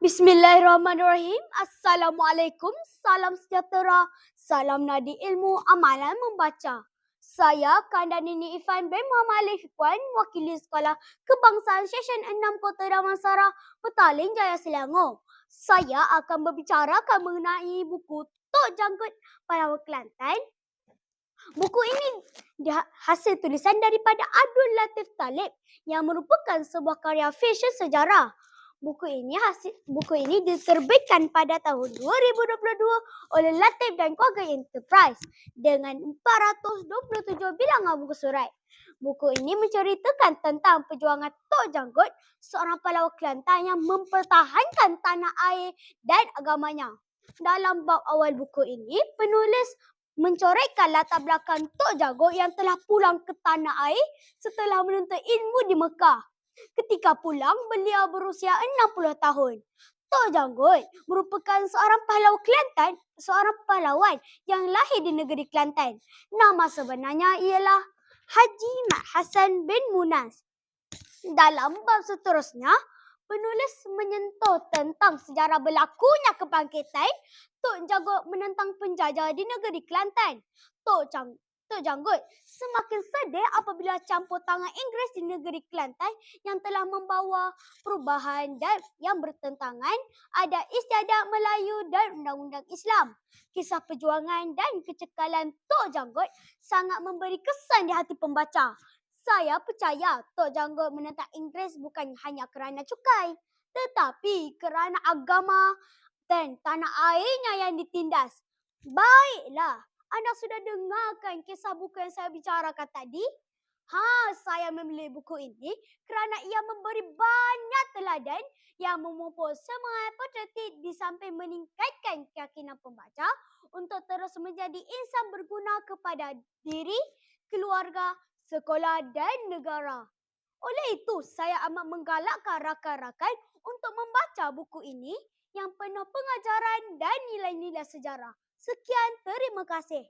Bismillahirrahmanirrahim. Assalamualaikum. Salam sejahtera. Salam nadi ilmu amalan membaca. Saya Kandani Ifan bin Muhammad Alif Puan, wakili Sekolah Kebangsaan Session 6 Kota Damansara, Petaling Jaya Selangor. Saya akan berbicarakan mengenai buku Tok Janggut Palawa Kelantan. Buku ini hasil tulisan daripada Abdul Latif Talib yang merupakan sebuah karya fiksyen sejarah. Buku ini hasil buku ini diterbitkan pada tahun 2022 oleh Latif dan Keluarga Enterprise dengan 427 bilangan buku surat. Buku ini menceritakan tentang perjuangan Tok Janggut, seorang pahlawan Kelantan yang mempertahankan tanah air dan agamanya. Dalam bab awal buku ini, penulis mencorekkan latar belakang Tok Janggut yang telah pulang ke tanah air setelah menuntut ilmu di Mekah. Ketika pulang, beliau berusia 60 tahun. Tok Janggut merupakan seorang pahlawan Kelantan, seorang pahlawan yang lahir di negeri Kelantan. Nama sebenarnya ialah Haji Mat Hassan bin Munas. Dalam bab seterusnya, penulis menyentuh tentang sejarah berlakunya kebangkitan Tok Janggut menentang penjajah di negeri Kelantan. Tok Janggut Tok Janggut semakin sedih apabila campur tangan Inggeris di negeri Kelantan yang telah membawa perubahan dan yang bertentangan ada istiadat Melayu dan undang-undang Islam. Kisah perjuangan dan kecekalan Tok Janggut sangat memberi kesan di hati pembaca. Saya percaya Tok Janggut menentang Inggeris bukan hanya kerana cukai tetapi kerana agama dan tanah airnya yang ditindas. Baiklah, anda sudah dengarkan kisah buku yang saya bicarakan tadi? Ha, saya memilih buku ini kerana ia memberi banyak teladan yang memupuk semangat patriotik di samping meningkatkan keyakinan pembaca untuk terus menjadi insan berguna kepada diri, keluarga, sekolah dan negara. Oleh itu, saya amat menggalakkan rakan-rakan untuk membaca buku ini yang penuh pengajaran dan nilai-nilai sejarah. Sekian, terima kasih.